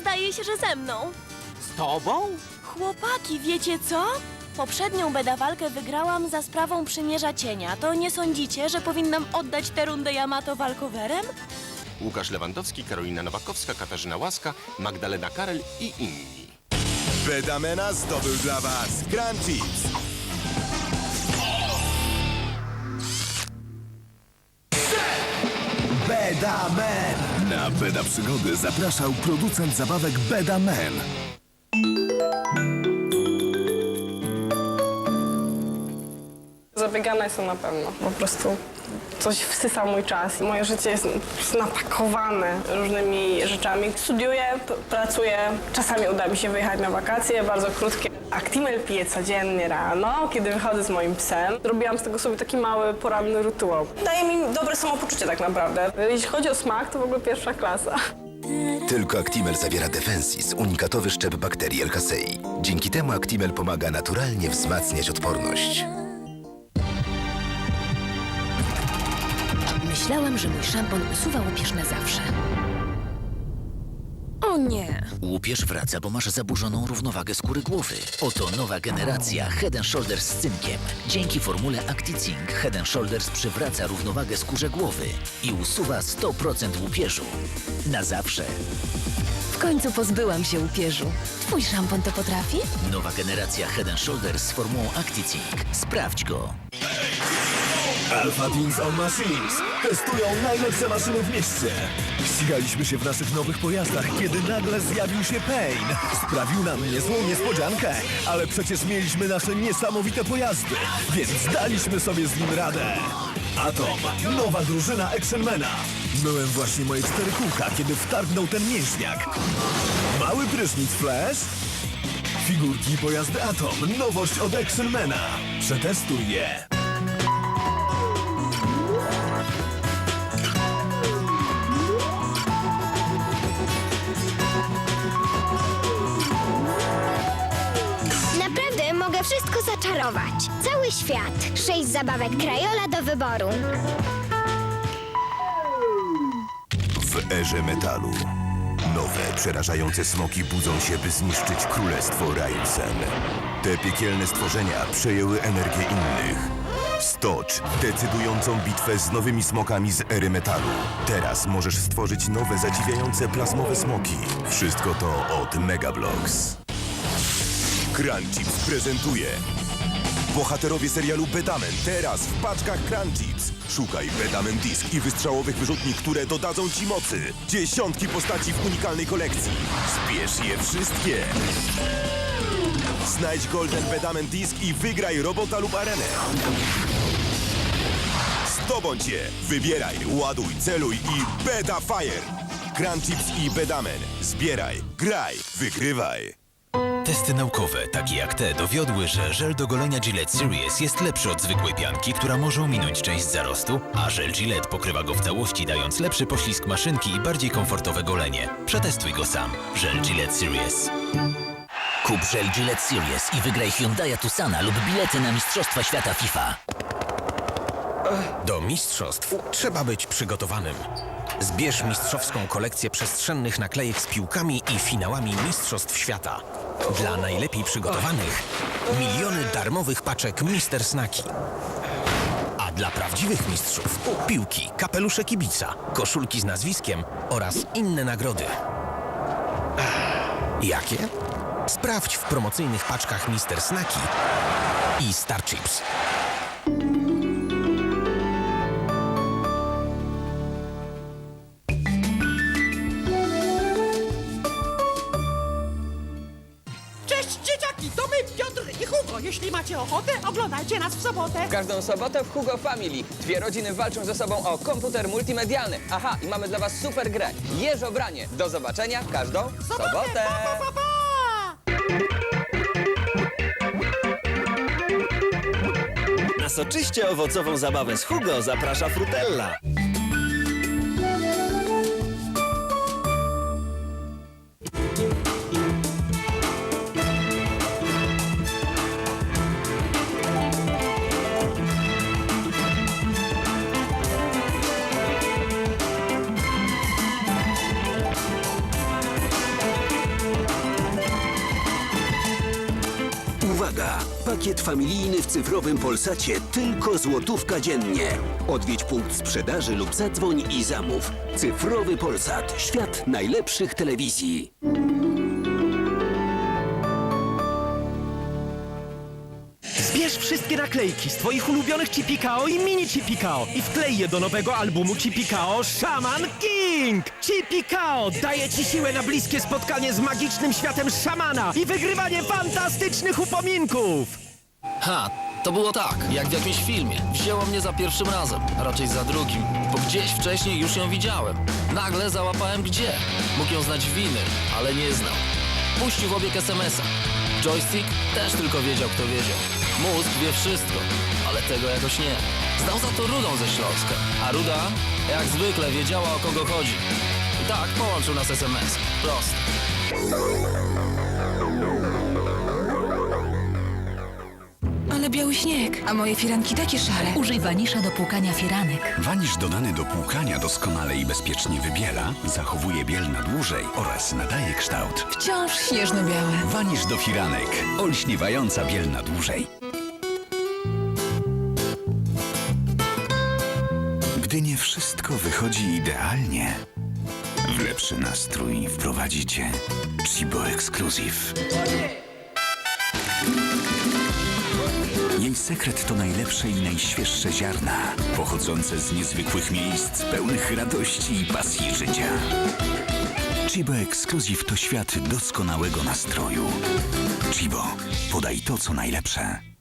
Zdaje się, że ze mną. Z tobą? Chłopaki, wiecie co? Poprzednią bedawalkę wygrałam za sprawą przymierza cienia. To nie sądzicie, że powinnam oddać tę rundę Yamato walkowerem? Łukasz Lewandowski, Karolina Nowakowska, Katarzyna Łaska, Magdalena Karel i inni. Bedamena zdobył dla Was Grand Chips. Bedaman! Na Beda Przygody zapraszał producent zabawek Bedaman. Zabiegana jestem na pewno. Po prostu coś wsysa mój czas. Moje życie jest napakowane różnymi rzeczami. Studiuję, pracuję. Czasami uda mi się wyjechać na wakacje, bardzo krótkie. Actimel piję codziennie rano, kiedy wychodzę z moim psem. Robiłam z tego sobie taki mały poranny rytuał. Daje mi dobre samopoczucie tak naprawdę. Jeśli chodzi o smak, to w ogóle pierwsza klasa. Tylko Actimel zawiera Defensis, unikatowy szczep bakterii LHCI. Dzięki temu Actimel pomaga naturalnie wzmacniać odporność. Myślałam, że mój szampon usuwa łupież na zawsze. O nie. Łupież wraca, bo masz zaburzoną równowagę skóry głowy. Oto nowa generacja Head Shoulders z cynkiem. Dzięki formule ActiZink Head Shoulders przywraca równowagę skórze głowy i usuwa 100% łupieżu. Na zawsze. W końcu pozbyłam się łupieżu. Twój szampon to potrafi? Nowa generacja Head Shoulders z formułą ActiZink. Sprawdź go. Alpha Teams on Machines testują najlepsze maszyny w mieście. Ścigaliśmy się w naszych nowych pojazdach, kiedy nagle zjawił się Payne. Sprawił nam niezłą niespodziankę, ale przecież mieliśmy nasze niesamowite pojazdy, więc daliśmy sobie z nim radę. Atom, nowa drużyna Actionmana. Byłem właśnie moje cztery kółka, kiedy wtargnął ten mięśniak. Mały prysznic Flash, Figurki i pojazdy Atom. Nowość od Actionmana. Przetestuj je. Wszystko zaczarować. Cały świat. Sześć zabawek Krajola do wyboru. W erze metalu. Nowe, przerażające smoki budzą się, by zniszczyć królestwo Railsen. Te piekielne stworzenia przejęły energię innych. Stocz decydującą bitwę z nowymi smokami z ery metalu. Teraz możesz stworzyć nowe, zadziwiające plazmowe smoki. Wszystko to od Megablocks. Crunchips prezentuje Bohaterowie serialu Bedamen teraz w paczkach Crunchips. Szukaj Bedamen Disk i wystrzałowych wyrzutni, które dodadzą Ci mocy. Dziesiątki postaci w unikalnej kolekcji. Zbierz je wszystkie. Znajdź Golden Bedamen Disk i wygraj robota lub arenę. Zdobądź je! Wybieraj, ładuj, celuj i Beda Fire! Crunchips i Bedamen. Zbieraj, graj, wygrywaj. Testy naukowe, takie jak te, dowiodły, że żel do golenia Gillette Series jest lepszy od zwykłej pianki, która może ominąć część zarostu, a żel Gillette pokrywa go w całości, dając lepszy poślizg maszynki i bardziej komfortowe golenie. Przetestuj go sam. Żel Gillette Series. Kup żel Gillette Series i wygraj Hyundai Tucsana lub bilety na Mistrzostwa Świata FIFA. Do mistrzostw trzeba być przygotowanym. Zbierz mistrzowską kolekcję przestrzennych naklejek z piłkami i finałami Mistrzostw Świata. Dla najlepiej przygotowanych miliony darmowych paczek Mister Snaki. A dla prawdziwych mistrzów piłki, kapelusze kibica, koszulki z nazwiskiem oraz inne nagrody. Jakie? Sprawdź w promocyjnych paczkach Mister Snaki i Star Chips. Hugo. Jeśli macie ochotę, oglądajcie nas w sobotę. Każdą sobotę w Hugo Family. Dwie rodziny walczą ze sobą o komputer multimedialny. Aha, i mamy dla was super grę. Jeżobranie. Do zobaczenia każdą sobotę. Pa, pa, pa! Na soczyście owocową zabawę z Hugo zaprasza Frutella. Uwaga! Pakiet familijny w cyfrowym Polsacie tylko złotówka dziennie. Odwiedź punkt sprzedaży lub zadzwoń i zamów. Cyfrowy Polsat. Świat najlepszych telewizji. Wszystkie naklejki z twoich ulubionych Chipikao i mini Chipikao i wklej je do nowego albumu Chipikao Shaman King! Chipikao daje ci siłę na bliskie spotkanie z magicznym światem szamana i wygrywanie fantastycznych upominków! Ha, to było tak, jak w jakimś filmie. Wzięło mnie za pierwszym razem, a raczej za drugim, bo gdzieś wcześniej już ją widziałem. Nagle załapałem gdzie. Mógł ją znać w innym, ale nie znał. Puścił w obieg SMS-a. Joystick też tylko wiedział, kto wiedział. Mózg wie wszystko, ale tego jakoś nie. Znał za to Rudą ze Śląska, a Ruda, jak zwykle, wiedziała o kogo chodzi. I tak połączył nas SMS. Proste. Ale biały śnieg, a moje firanki takie szare. Użyj wanisza do płukania firanek. Wanisz dodany do płukania doskonale i bezpiecznie wybiela, zachowuje biel na dłużej oraz nadaje kształt. Wciąż śnieżno-białe. Wanisz do firanek. Olśniewająca biel na dłużej. Gdy nie wszystko wychodzi idealnie, w lepszy nastrój wprowadzicie Chibo Exclusive. Jej sekret to najlepsze i najświeższe ziarna, pochodzące z niezwykłych miejsc pełnych radości i pasji życia. Chibo Exclusive to świat doskonałego nastroju. Chibo, podaj to, co najlepsze.